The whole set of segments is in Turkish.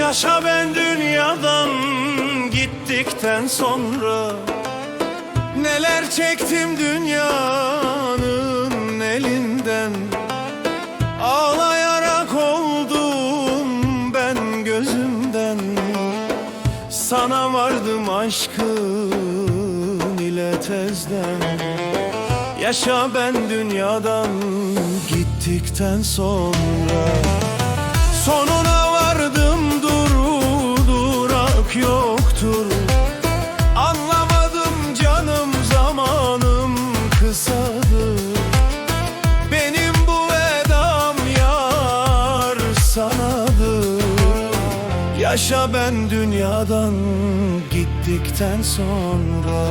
yaşa ben dünyadan gittikten sonra. Neler çektim dünyanın elinden. Ağlayarak oldum ben gözümden. Sana vardım aşkın ile tezden. Yaşa ben dünyadan gittikten sonra. Sonu yoktur. Anlamadım canım zamanım kısadır Benim bu vedam yar sanadır Yaşa ben dünyadan gittikten sonra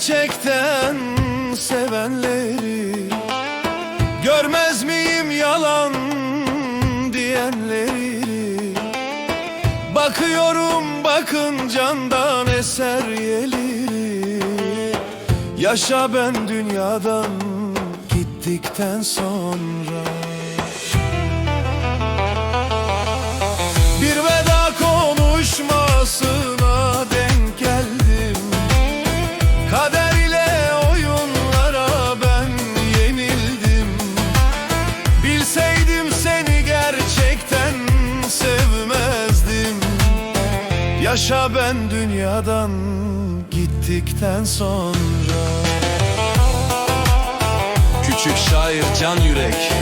gerçekten sevenleri Görmez miyim yalan diyenleri? Bakıyorum bakın candan eser yeli. Yaşa ben dünyadan gittikten sonra Yaşa ben dünyadan gittikten sonra. Küçük şair can yürek